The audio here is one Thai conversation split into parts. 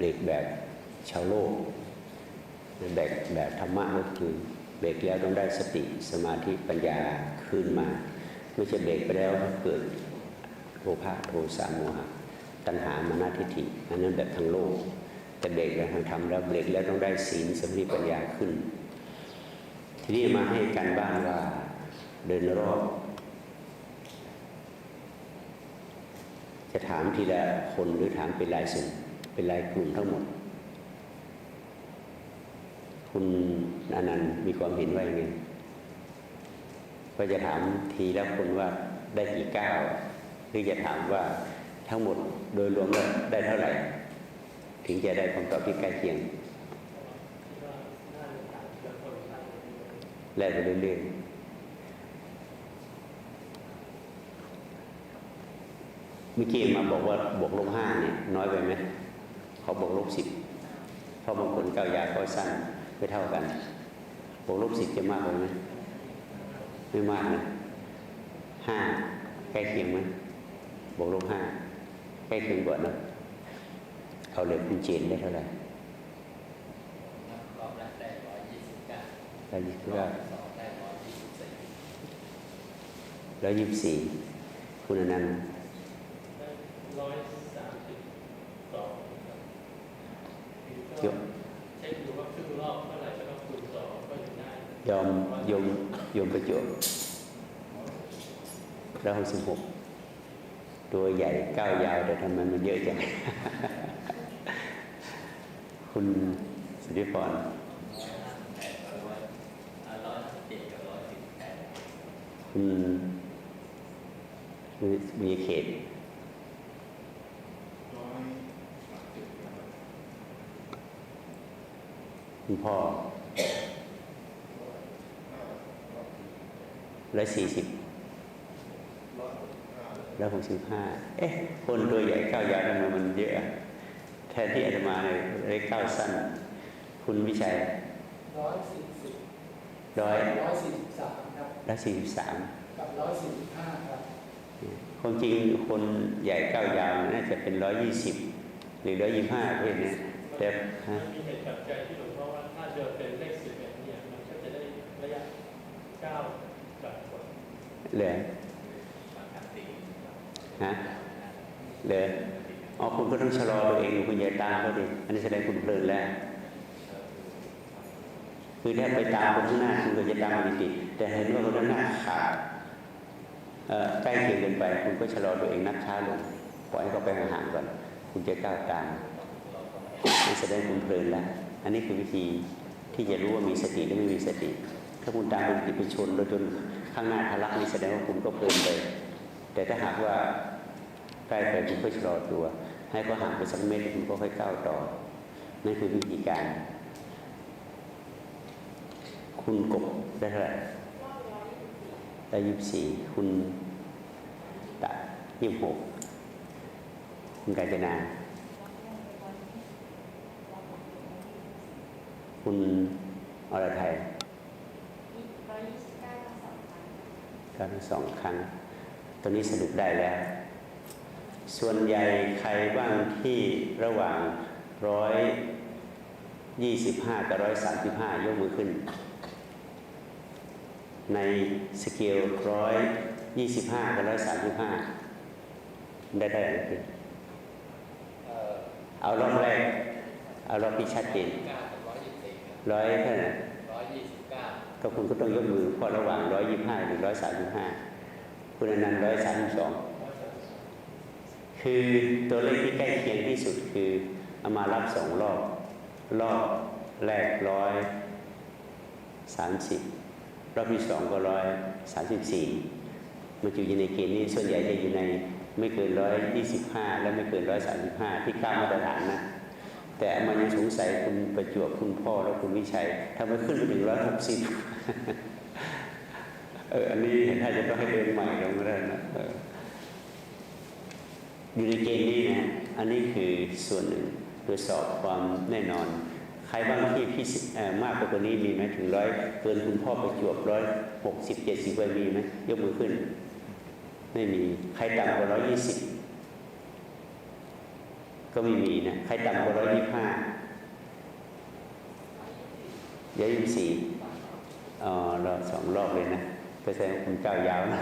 เบรกแบบชาวโลกเบรกแบบธรรมะก็คือเบรกแล้วต้องได้สติสมาธิปัญญาคืนมา ไม่ใช่เบรกไปแล้วเกิดโลภะโทสะโมหะตัณหามานาทิฏฐิอันนั้นแบบทางโลก แต่เบรกแล้วทางธรรมแล้วเบรกแล้วต้องได้ศีลสมาธิปัญญาขึ้น ทีนี้มาให้การบ้านว่าเดินรอบจะถามทีละคนหรือถามเป็นรายส่วน เป็นรายกลุ่มทั้งหมด คุณอนันต์มีความเห็นว่าอย่างไงก็จะถามทีละคนว่าได้กี่ก้าวหรือจะถามว่าทั้งหมดโดยรวมแล้วได้เท่าไหร่ ถึงจะได้คำตอบที่ใกล้เคียงแล่ไปเรื่อยๆเมื่อกี้มาบอกว่าบวกลบห้าเนี่ยน้อยไปไหม เขาบวกลบสิบเพราะบางคนเก้ายาก็สั้นไม่เท่ากันบวกลบสิบจะมากไปไหมไม่มากนะห้าใกล้เคียงไหมบวกลบห้าใกล้เคียงกว่านะเอาเลยคุณเจนได้เท่าไหร่รอบแรกได้ร้อยยี่สิบเก้าร้อยยี่สิบรอเก้าบสองได้ร้อยยี่สิบสี่ร้อยยี่สิบสี่คุณอนันต์ร้อยสามสิบสองครับ ยอม เช็คดูว่าครึ่งรอบเมื่อไหร่ก็ต้องคูณสองก็ยังได้ยอมยมยมประจวบร้อยหกสิบหกตัวใหญ่ก้าวยาวแต่ทำไมมันเยอะจัง คุณสิทธิพรร้อยห้าสิบแปดกับร้อยอ่าร้อยห้าสิบเจ็ดกับร้อยสิบแปด คุณมีมีเขต ร้อยสามสิบครับ คุณพ่อ ร้อยห้าร้อยร้อยสี่สิบร้อยหกสิบห้าร้อยหกสิบห้าเอ๊ะ คนตัวใหญ่ก้าวยาวทำไมมันเยอะอะแทนที่อาตมาเนี่ยได้ก้าวสั้น คุณวิชัยร้อยสี่สิบร้อยร้อยสี่สิบสามครับร้อยสี่สิบสามกับร้อยสี่สิบห้าครับความจริงคนใหญ่ก้าวยาวน่าจะเป็นร้อยยี่สิบหรือร้อยยี่ห้าเพศเนี้ยแต่มัฮะ เจอเดินเป็นเลขสิบเอ็ดเนี่ยมันก็จะได้ระยะเก้ากับกดเลยบางครั้งสี่ฮะเลยอ๋อคุณก็ต้องชะลอตัวเองคุณอย่าตามเขาดิอันนี้แสดงคุณเพลินแล้วคือถ้าไปตามคนข้างหน้าคุณก็จะตามมันติดแต่เห็นว่าคนข้างหน้าขาดเอ่อใกล้เคียงเกินไป คุณก็ชะลอตัวเองนักช้าลงปล่อยให้เขาไปห่างๆก่อน คุณจะก้าวตามนี่แสดงคุณเพลินแล้ว อันนี้คือวิธี ที่จะรู้ว่ามีสติหรือไม่มีสติ ถ้าคุณตามคุณติปชนโดยจนข้างหน้าทะลักนี่แสดงว่าคุณก็เพลินไป แต่ถ้าหากว่าใกล้ไปคุณก็ชะลอตัว ให้เขาห่างไปสักเมตรคุณก็ค่อยก้าวต่อนั่นคือวิธีการ คุณกบได้เท่าไหร่ได้ยี่สิบสี่คุณตะยี่สิบหกคุณกาญจนา คุณอรไทยก็ทั้งสองครั้งตอนนี้สรุปได้แล้ว ส่วนใหญ่ใครบ้างที่ระหว่างร้อยยี่สิบห้ากับร้อยสามสิบห้ายกมือขึ้น ในสเกลร้อยยี่สิบห้ากับร้อยสามสิบห้าได้ได้ไหมคือเอ่อเอารอบแรก เอารอบที่ชัดเจน ร้อยยี่สิบสี่ครับร้อยเท่าไหร่ร้อยยี่สิบเก้าก็คุณก็ต้องยกมือเพราะระหว่างร้อยยี่ห้าถึงร้อยสามสิบห้าคุณอนันต์ร้อยสามสิบสองคือตัวเลขที่ใกล้เคียงที่สุดคือเอามารับสองรอบ รอบแรกร้อยสามสิบรอบที่สองก็ร้อยสามสิบสี่มันอยู่ในเกณฑ์นี้ส่วนใหญ่จะอยู่ในไม่เกินร้อยยี่สิบห้าและไม่เกินร้อยสามสิบห้าที่ค่ามาตรฐานนะ แต่มันยังสงสัยคุณประจวบคุณพ่อและคุณวิชัยทำไมขึ้นไปถึงร้อยหกสิบเอออันนี้ถ้าจะต้องให้เดินใหม่ลงก็ได้นะอยู่ในเกณฑ์นี้นะอันนี้คือส่วนหนึ่งตรวจสอบความแน่นอน ใครบ้างที่พิเศษเอ่มากกว่าตัวนี้มีไหมถึงร้อยเกินคุณพ่อประจวบร้อยหกสิบเจ็ดสิบไปมีไหมยกมือขึ้น ไม่มี ใครต่ำกว่าร้อยยี่สิบ ก็ไม่มีนะใครต่ำกว่าร้อยยี่ห้าเดี๋ยวยี่สี่อ๋อรอบสองรอบเลยนะก็แสดงคุณเจ้ายาวนะ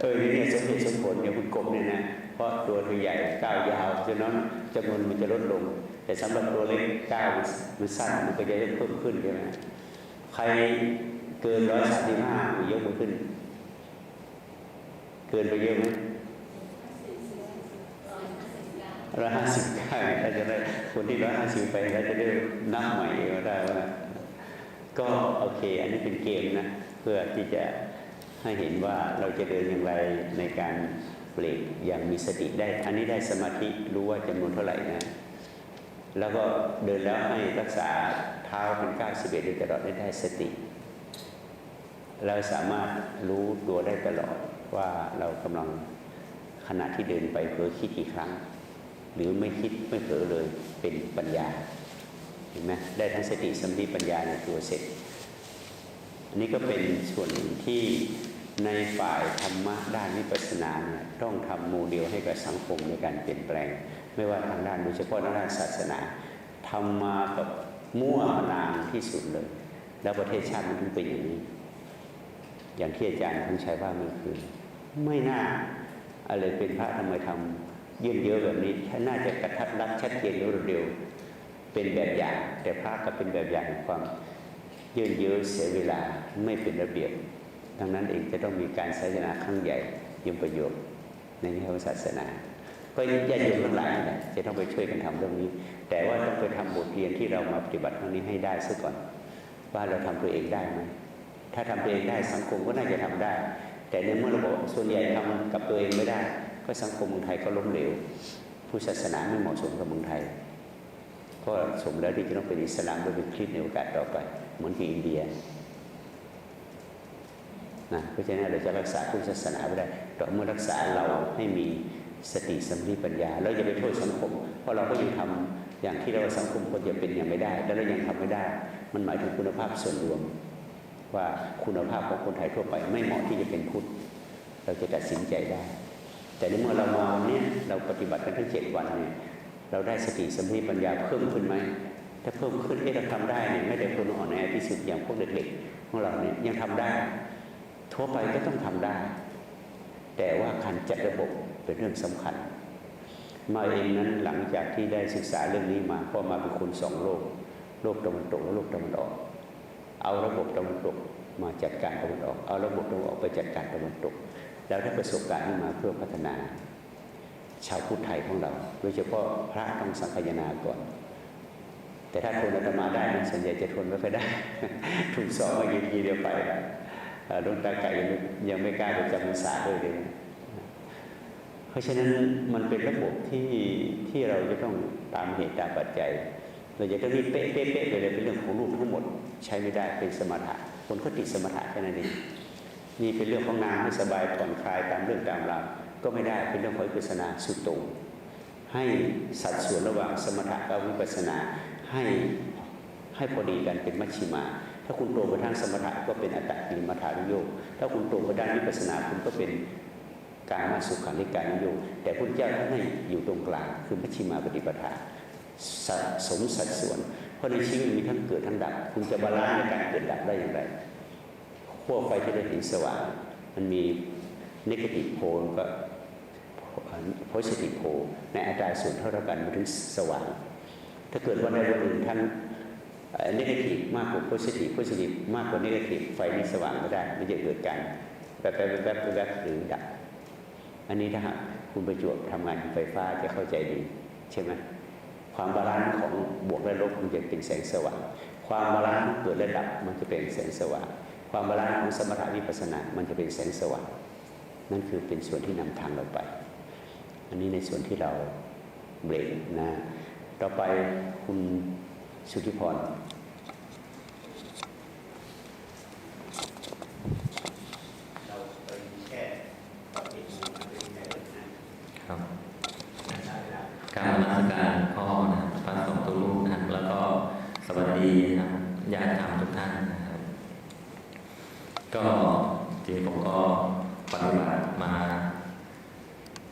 เออนี่เนี่ยสมเหตุสมผลเนี่ยคุณกบเนี่ยนะเพราะตัวเธอใหญ่ก้าวยาวฉะนั้นจำนวนมันจะลดลง แต่สำหรับตัวเล็กก้าวมันสั้นมันก็จะเพิ่มขึ้นใช่ไหมใครเกินร้อยสามสิบห้ายกมือขึ้น เกินไปเยอะไหม ร้อยห้าสิบเก้าถ้าจะได้คนที่ร้อยห้าสิบไปแล้วจะได้นับใหม่ก็ได้ว่าก็โอเค อันนี้เป็นเกมนะ เพื่อที่จะให้เห็นว่าเราจะเดินอย่างไรในการเบรกอย่างมีสติได้ อันนี้ได้สมาธิรู้ว่าจำนวนเท่าไหร่นะ แล้วก็เดินแล้วให้รักษาเท้าเป็นก้าสิบเอ็ดโดยตลอดได้ได้สติ เราสามารถรู้ตัวได้ตลอดว่าเรากำลังขณะที่เดินไปเผลอคิดกี่ครั้ง หรือไม่คิดไม่เผลอเลยเป็นปัญญาเห็นไหมได้ทั้งสติสมาธิปัญญาในตัวเสร็จ อันนี้ก็เป็นส่วนหนึ่งที่ในฝ่ายธรรมะด้านวิปัสสนาเนี่ยต้องทำโมเดลให้กับสังคมในการเปลี่ยนแปลง ไม่ว่าทางด้านโดยเฉพาะทางด้านศาสนาทำมากับมั่วมานานที่สุดเลย แล้วประเทศชาติมันถึงเป็นอย่างนี้ อย่างที่อาจารย์ทั้งชัยว่าเมื่อคืนไม่น่าอะไรเป็นพระทำไมทำ เยื่นเยอะแบบนี้น่าจะกระทัดรัดชัดเจนรวดเร็วเป็นแบบอย่าง แต่พระก็เป็นแบบอย่างความเยื่นเยอะเสียเวลาไม่เป็นระเบียบดังนั้นเองจะต้องมีการศาสนาครั้งใหญ่ยิมประโยชน์ในแง่ของศาสนาก็ญาติโยมทั้งหลายนะจะต้องไปช่วยกันทำเรื่องนี้ แต่ว่าต้องไปทำบทเรียนที่เรามาปฏิบัติครั้งนี้ให้ได้ซะก่อน ว่าเราทำตัวเองได้ไหมถ้าทำตัวเองได้สังคมก็น่าจะทำได้ แต่ในเมื่อเราบอกส่วนใหญ่ทำกับตัวเองไม่ได้ ก็สังคมเมืองไทยก็ล้มเหลวผู้ศาสนาไม่เหมาะสมกับเมืองไทยก็สมแล้วที่จะต้องเป็นอิสลามโดยเป็นคริสต์ในโอกาสต่อไป เหมือนที่อินเดียนะเพราะฉะนั้นเราจะรักษาพุทธศาสนาไม่ได้ต่อเมื่อรักษาเราให้มีสติสัมาธิปัญญาเราจะไปโทษสังคม เพราะเราก็ยังทำอย่างที่เราสังคมควรจะเป็นอย่างไม่ได้ แล้วเรายังทำไม่ได้ มันหมายถึงคุณภาพส่วนรวม ว่าคุณภาพของคนไทยทั่วไป ไม่เหมาะที่จะเป็นพุทธเราจะตัดสินใจได้ แต่ในเมื่อเรามาวันนี้เราปฏิบัติกันทั้งเจ็ดวันเนี่ยเราได้สติสมาธิปัญญาเพิ่มขึ้นไหมถ้าเพิ่มขึ้นเอ๊ะเราทำได้เนี่ยไม่ได้คนอ่อนแอที่สุดอย่างพวกเด็กๆของเราเนี่ยยังทำได้ ทั่วไปก็ต้องทำได้ แต่ว่าการจัดระบบเป็นเรื่องสำคัญ มาเองนั้นหลังจากที่ได้ศึกษาเรื่องนี้มาเพราะมาเป็นคนสองโลก โลกตะวันตกและโลกตะวันออก เอาระบบตะวันตกมาจัดการตะวันออก เอาระบบตะวันออกไปจัดการตะวันตก แล้วได้ประสบการณ์นี้มาเพื่อพัฒนา ชาวพุทธไทยของเรา โดยเฉพาะพระต้องสังคายนาก่อน แต่ถ้าทนอาตมาได้นส่วนใหญ่จะทนไม่ค่อยได้ ถูกสอบมากี่ทีเดียวไปแล้วเอ่อหลวงตาไก่ยังไม่กล้าไปจำพรรษาด้วยเลย เพราะฉะนั้นมันเป็นระบบที่ที่เราจะต้องตามเหตุตามปัจจัยเราจะต้องรีบเป๊ะเป๊ะเป๊ะไปเลยเป็นเรื่องของรูปทั้งหมด ใช้ไม่ได้เป็นสมถะคนก็ติดสมถะแค่นั้นเอง นี่เป็นเรื่องของนามให้สบายผ่อนคลายตามเรื่องตามราวก็ไม่ได้เป็นเรื่องของวิปัสนาสุดต่งให้สัดส่วนระหว่างสมถะกับวิปัสนาให้ให้พอดีกันเป็นมัชชิมา ถ้าคุณโตไปทางสมถะก็เป็นอัตตกิลมัฐานุโยคถ้าคุณโตไปด้านวิปัสนาคุณก็เป็นการมาสุขันธิการนิยมแต่พระเจ้าท่านให้อยู่ตรงกลางคือมัชฌิมาปฏิปทาสะสมสัดส่วน เพราะในชีวิตมีทั้งเกิดทั้งดับ คุณจะบาลานซ์ในการเกิดดับได้อย่างไร ขั้วไฟที่ได้เห็นสว่าง มันมีนกาทีฟโพลกับโพสิทีฟโพลในอัตราส่วนเท่ากันมันถึงสว่าง ถ้าเกิดว่าในวันหนึ่งท่านนกาทีฟมากกว่าโพสิทีฟโพสิทีฟมากกว่านกาทีฟไฟนี้สว่างไม่ได้มันจะเกิดการแวบๆแวบแวบหรือดับอันนี้ถ้าหากคุณประจวบทำงานไฟฟ้าจะเข้าใจดีใช่ไหมความบาลานซ์ของบวกและลบมันจะเป็นแสงสว่าง ความบาลานซ์เกิดและดับมันจะเป็นแสงสว่าง ความบาลานซ์ของสมถะวิปัสสนา มันจะเป็นแสงสว่างนั่นคือเป็นส่วนที่นำทางเราไป อันนี้ในส่วนที่เราเบรนนะ ต่อไปคุณสุทธิพร เราไปแค่ปฏิบัติเป็นแค่นะครับ การนมัสการพ่อนะครับพระสงฆ์ทุกรูปนะครับ แล้วก็สวัสดีนะครับญาติธรรมทุกท่านนะครับ ก็จริงผมก็ปฏิบัติมา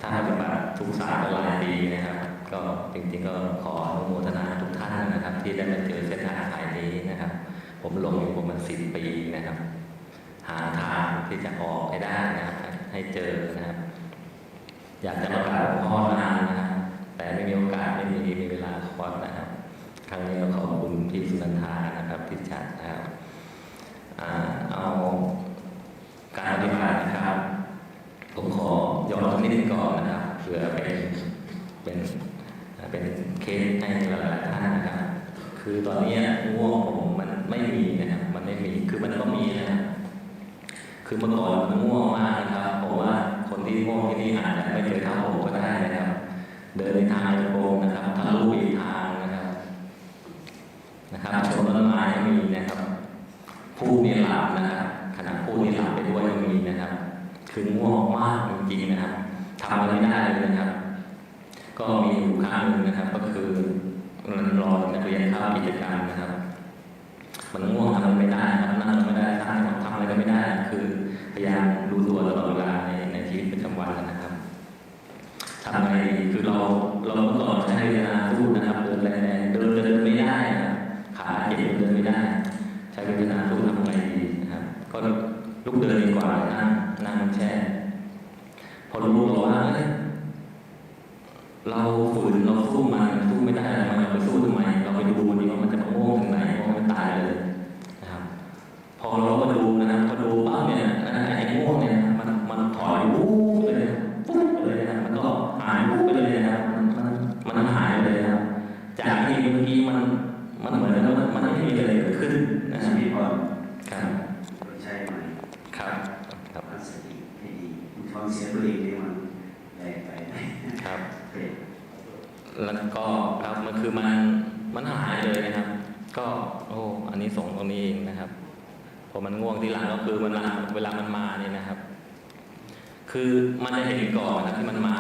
ถ้าปฏิบัติ ทุกสายก็หลายปีนะครับ ก็จริงๆก็ขออนุโมทนาทุกท่านนะครับ ที่ได้มาเจอเส้นทางสายนี้นะครับ ผมหลงอยู่ประมาณสิบปีนะครับ หาทางที่จะออกให้ได้นะครับให้เจอนะครับ อยากจะมากราบหลวงพ่อนานนะครับแต่ไม่มีโอกาสไม่มีมีเวลาคอร์สนะครับครั้งนี้ก็ขอบคุณพี่สุนันทานะครับที่จัดนะครับอ่าเอาการปฏิบัตินะครับ ผมขอย้อนตรงนี้ก่อนนะครับเผื่อเป็นเป็นเป็นเคสให้หลายๆท่านนะครับ คือตอนนี้ง่วงผมมัน ไม่มีนะครับมันไม่มีคือมันก็มีนะครับคือเมื่อก่อนมันง่วงมากนะครับผมว่าคนที่ง่วงที่นี่อาจจะไม่เคยเท่าผมก็ได้นะครับ เดินในทางโค้งนะครับทะลุอีกทางนะครับ นะครับชนต้นไม้มีนะครับผู้นี่หลับนะครับขณะผู้นี่หลับไปด้วยมีนะครับ คือง่วงมากจริงๆนะครับทำอะไรไม่ได้เลยนะครับ ก็มีอยู่ครั้งหนึ่งนะครับ ก็คือมันรอนักเรียนเข้ากิจกรรมนะครับ มันง่วงทำอะไรไม่ได้ครับนั่งไม่ได้สร้างทำอะไรก็ไม่ได้ คือพยายามรู้ตัวตลอดเวลาในในชีวิตประจำวันนะครับทำไงดีคือเราเราเมื่อก่อนใช้เวลาสู้นะครับเดินแรงๆเดินเดินไม่ได้นะครับขาเจ็บเดินไม่ได้ ใช้เวลาสู้ทำไงดีนะครับก็ลุกเดินดีกว่านั่งนั่งแช่พอรู้เราว่าเอ้ยเราฝืนเราสู้ ครับใช่ไหมครับครับตั้งสติให้ดีฟังเสียงตัวเองนี่มันแรงไปไหมครับเผ็ดแล้วก็ครับมันคือมันมันหายเลยนะครับ ก็โอ้อันนี้ส่งส์ตรงนี้เองนะครับพอมันง่วงที่หลังก็คือมันเวลามันมาเนี่ยนะครับ คือมันจะเห็นก่อนนะครับที่มันมา